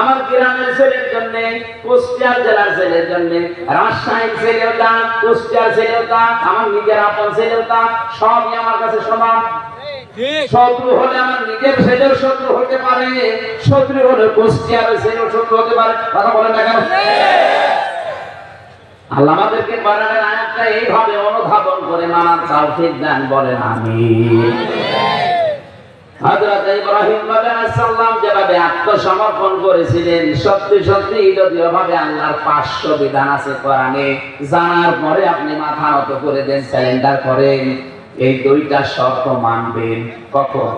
আমার গ্রামের ছেলের জন্য কুষ্টিয়ার জেলার ছেলের জন্য রাজশাহীর ছেলেটা কুষ্টিয়ার ছেলেটা আমার নিজের আপন ছেলেটা সবই আমার কাছে সমান। শত্রু হলে আমার নিজের ছেলেও শত্রু হতে পারে শত্রু হলে কুষ্টিয়ার ছেলেও শত্রু হতে পারে। কথা বলেন না কেন? আল্লাহ আমাদেরকে কোরআনের আয়াতটা এইভাবে অনুধাবন করে মানার তৌফিক দান বলেন আমি হযরত ইব্রাহিম আলাইহিস সালাম যেভাবে আত্মসমর্পণ করেছিলেন সত্যি সত্যি যদিও ভাবে আল্লাহর পাঁচশ বিধান আছে কোরআনে জানার পরে আপনি মাথা নত করে দেন স্যালেন্ডার করেন এই দুইটা শর্ত মানবেন কখন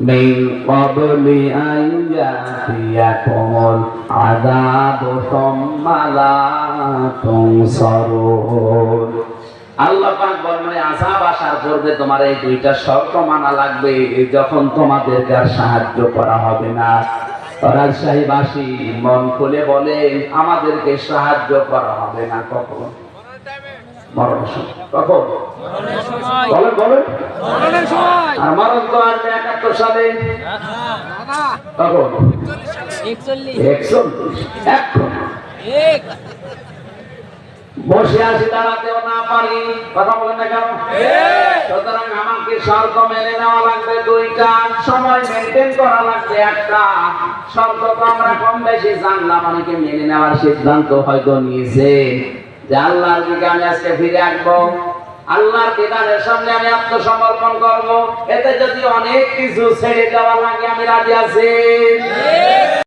من قبل أن يأتيكم العذاب ثم لا تنصرون আল্লাহ পাক বলেন মানে আযাব আসার পূর্বে তোমার এই দুইটা শর্ত মানা লাগবে যখন তোমাদেরকে আর সাহায্য করা হবে না। রাজশাহীবাসী মন খুলে বলে আমাদেরকে সাহায্য করা হবে না কখন। মরণ সময়। কখন? বলেন বলেন। আর মরণ তো আসবে একাত্তর সালে। কখন? একচল্লিশ একচল্লিশ। এখন। এক। বসে আছি দাঁড়াতেও না পারি কথা বলেন না কেন? সুতরাং আমাকে শর্ত মেনে নেওয়া লাগবে দুইটা সময় মেনটেন করা লাগবে একটা। শর্ত তো আমরা কম বেশি জানলাম অনেকে মেনে নেওয়ার সিদ্ধান্ত হয়তো নিয়েছে। যে আল্লাহর দিকে আমি আজকে ফিরে আসব আল্লাহর বিধানের সামনে আমি আত্মসমর্পণ করব। এতে যদি অনেক কিছু ছেড়ে দেওয়া লাগে আমি রাজি আছি।